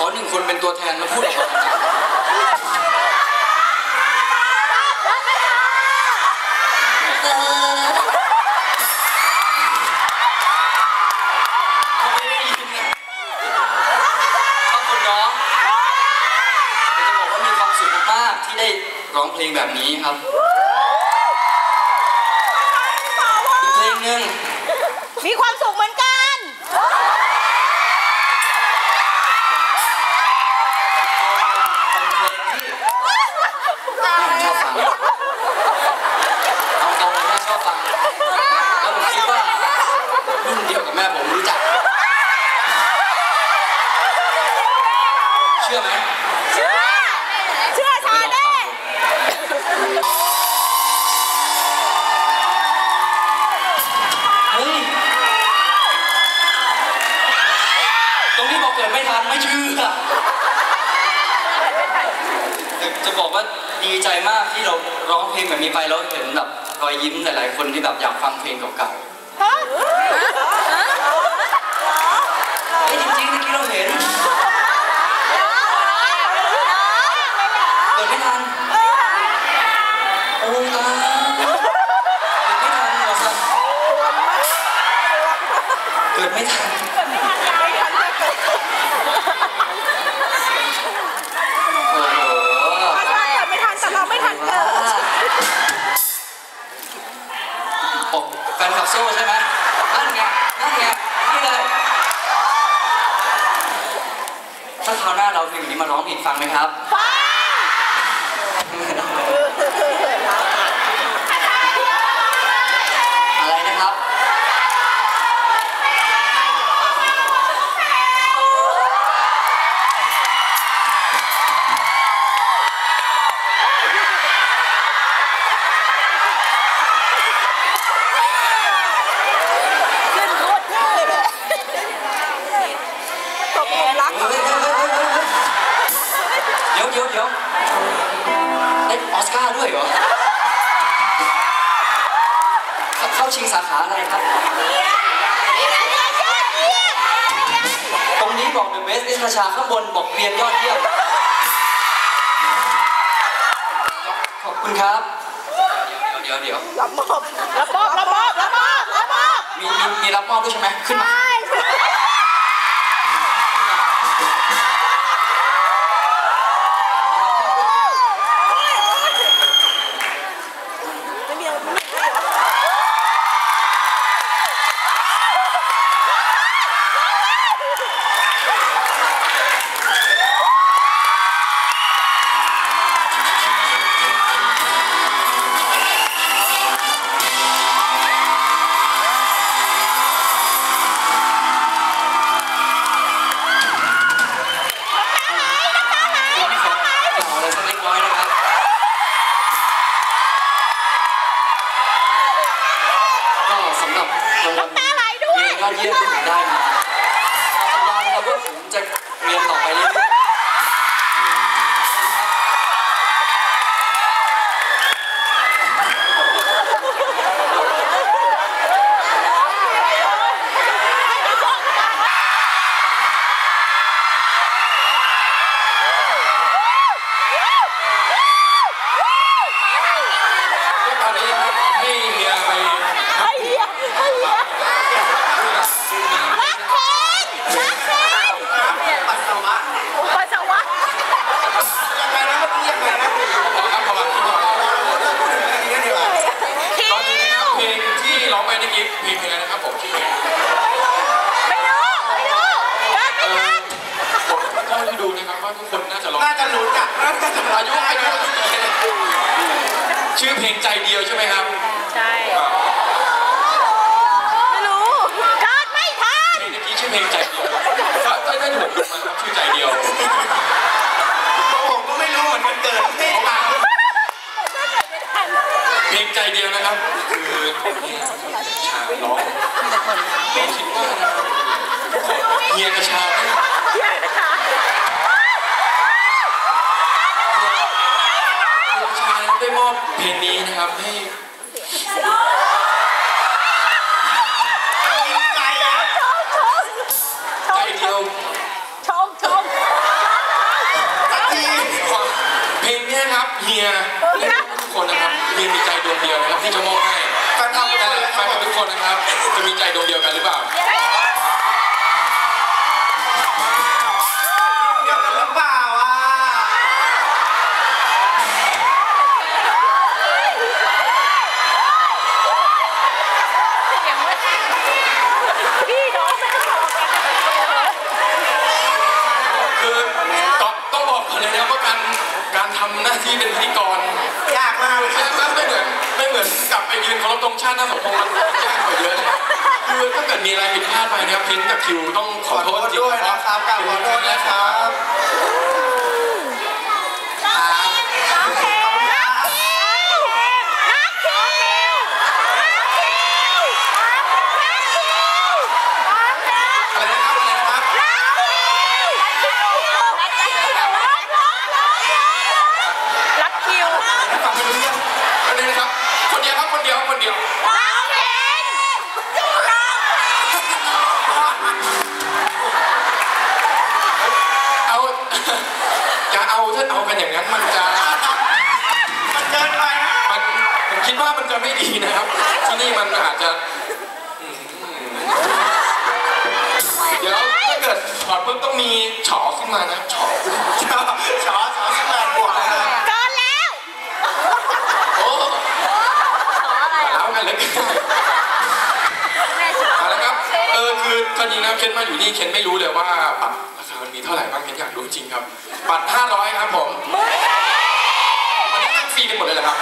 ขอหนึ่งคนเป็นตัวแทนมาพูดออกมาเขาไม่ได้ยินนะขอบคุณน้องแต่จะบอกว่ามีความสุขมากๆที่ได้ร้องเพลงแบบนี้ครับอีกเพลงหนึ่งมีความสุขเหมือนกันเป็น ตรงนี้บอกเกิดไม่ทันไม่เชื่อแต่จะบอกว่าดีใจมากที่เราร้องเพลงแบบนี้ไปแล้วเห็นแบบรอยยิ้มหลายๆคนที่แบบอยากฟังเพลงเก่าๆฮะเฮ้ยจริงๆเมื่อกี้เราเห็นเกิดไม่ทันโอ้ตายเกิดไม่ทันเหรอครับเกิดไม่ทัน กับโซ่ใช่ไหมนั่นไงนั่นไงนี่เลยถ้าคราวหน้าเราเพลงนี้มาร้องอีกฟังไหมครับ ชิงสาขาอะไรครับ ตรงนี้บอก The Best นิชาชาข้างบนบอกเรียนยอดเยี่ยม ขอบคุณครับ เดี๋ยวเดี๋ยวเดี๋ยวรับมอบรับมอบรับมอบรับมอบรับมอบมีมีมีรับมอบด้วยใช่ไหมขึ้นมา น้ำตาไหลด้วยเรียนยอดเยี่ยมที่ผมได้มาขอสัญญานะครับว่าผมจะเรียนต่อไปเรื่อยๆ ก็ตอนนี้ครับให้เฮียไป ไอ้เหี้ยไอ้เหี้ยรักแทนรักแทน ปัสสาวะ ปัสสาวะ ยังไงนะเมื่อกี้ยังไงนะขอครับขอครับขอครับพูดถึงเรื่องนี้กันดีกว่า คิ ตอนนี้นะครั ว บเพลงที่ร้องไปเมื่อกี้เพลงเพลงอะไรนะครับผมชื่อเพลง ไม่รู้ไม่รู้เกิดไม่ทัน ผมก็ให้ดูนะครับว่าทุกคนน่าจะร้อง น่าจะรู้จักน่าจะรู้ อายุอายุชื่อเพลงใจเดียวใช่ไหมครับ ใช่ ไม่รู้เกิดไม่ทันเพลงเมื่อกี้ชื่อเพลงใจเดียวถ้าถ้าได้ผมดูมันชื่อใจเดียว ผมก็ไม่รู้เหมือนกันเกิดไม่ทันเพลงใจเดียวนะครับ คือเนี่ยชาร้องไม่คิดว่านะครับเฮียกระชาเนี่ยเหี้ยนะคะ นะครับพี่ชให้ใจเดียวชมชมสักทีเพลงนี้ครับเฮียทุกคนนะครับเฮียมีใจดวงเดียวนะครับที่จะมอบให้แฟนคลับทุกคนนะครับจะมีใจดวงเดียวกันหรือเปล่า ทำหน้าที่เป็นพิธีกรยากมากเลยไม่ไม่เหมือนไม่เหมือนกับไปยืนเคารพธงชาติหน้าเสาธงมันยากกว่าเยอะนะครับคือถ้าเกิดมีอะไรผิดพลาดไปนะครับพินกับคิวต้องขขออโทโทษษจริงด้วยๆเพราะนะครับกราบขอโทษนะครับ มีฉอขึ้นมานะฉอชอชอชอสแปดบวกนะครับเกินแล้วโอ้ขออะไรอะแล้วกันเลยแม่ชอบเอาละครับเออคือตอนนี้นะเคนมาอยู่นี่เคนไม่รู้เลยว่าบัตรราคามันมีเท่าไหร่บ้างเคนอยากรู้จริงครับบัตร500ครับผมมันนั่งฟรีกันหมดเลยเหรอครับ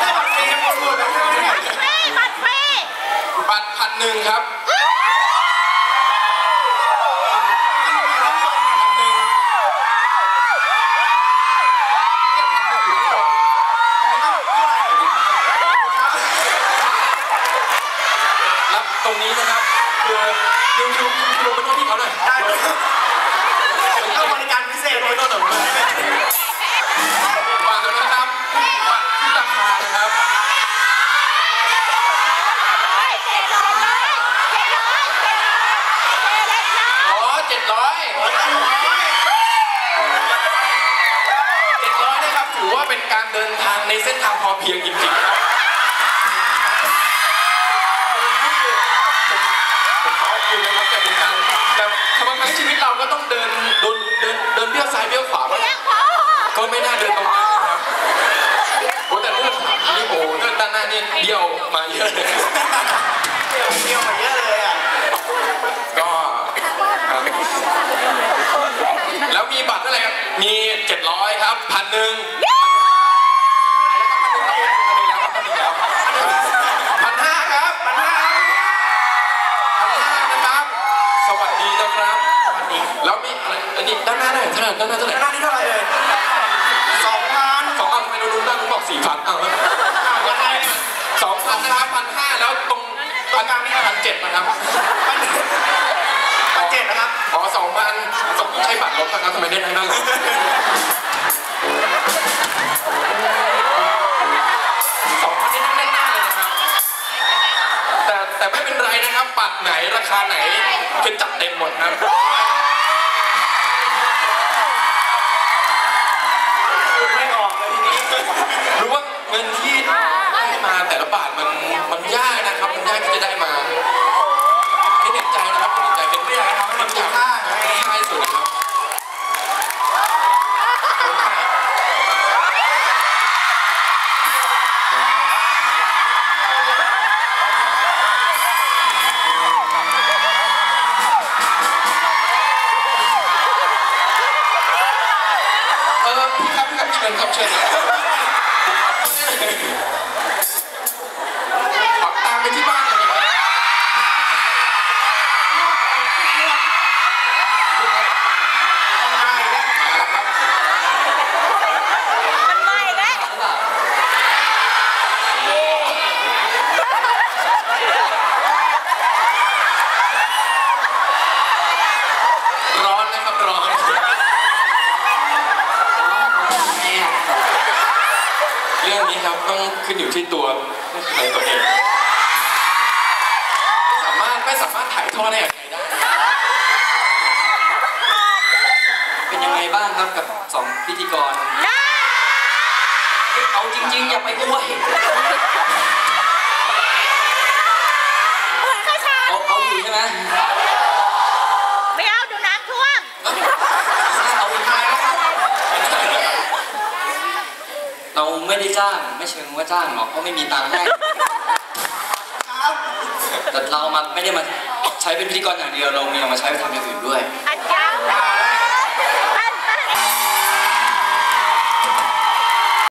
ได้บัตรฟรีกันหมดเลยนะครับเนี่ยแม่บัตรแม่บัตรพันหนึ่งครับ ตรงนี้นะครับคือคิวคิวคิวเป็นหน้าที่เขาหน่อยได้เลยต้องบริการพิเศษไว้ต้นหนึ่งเลยบัตรนะครับบัตรที่ราคานะครับเจ็ดร้อยเจ็ดร้อยเจ็ดร้อยเจ็ดร้อยอ๋อเจ็ดร้อยเจ็ดร้อยนะครับถือว่าเป็นการเดินทางในเส้นทางพอเพียงจริงๆครับ ชีวิตเราก็ต้องเดินเดินเดินเดินเบี้ยวซ้ายเบี้ยวขวาบ้างเลี้ยงพ่อก็ไม่น่าเดินตรงนั้นนะครับโอ้แต่เลือดนี่โอ้เลือดด้านหน้านี่เบี้ยวมาเยอะเลยเที่ยวเที่ยวมาเยอะเลยอะก็ครับแล้วมีบัตรเท่าไหร่ครับมี700ครับพันหนึ่งพันห้าครับพันห้าพันห้านะครับสวัสดีนะครับสวัสดี แล้วมีอะไรอันนี้ด้านหน้าเท่าไหร่เท่าไหร่ด้านหน้าเท่าไหร่หน้าที่เท่าไหร่เลยสองพันสองพันทำไมเรารู้ด้านนู้นบอกสี่พันอ้าวยังไงสองพันนะครับพันห้าแล้วตรงตรงกลางนี่พันเจ็ดนะครับพันพันเจ็ดนะครับอ๋อสองพันใช้บัตรลบนะครับทำไมได้ทั้งนั้นล่ะสองพันนี่นั่งแน่นหน้าเลยนะครับแต่แต่ไม่เป็นไรนะครับบัตรไหนราคาไหนเป็นจัดเต็มหมดครั รู้ว่าเงินที่ได้มาแต่ละบาทมันมันยากนะครับ มันยากที่จะได้มา ขึ้นอยู่ที่ตัวในตัวเองไม่สามารถไม่สามารถถ่ายทอดให้กับใครได้ เป็นยังไงบ้างครับกับสองพิธีกร เอาจริงๆ อย่าไปอวยเอาวชาเอาเอยู่ใช่ไหมเอาดูน้ำท่วม เอาอีก ไม่ใช่เหรอครับ เรา ไม่ได้จ้าง ไม่เชิงว่าจ้างหรอกเพราะไม่มีตังค์ให้ แต่เรามาไม่ได้มาใช้เป็นพิธีกรอย่างเดียวเรามีเอามาใช้ไปทำอย่างอื่นด้วย อันยัง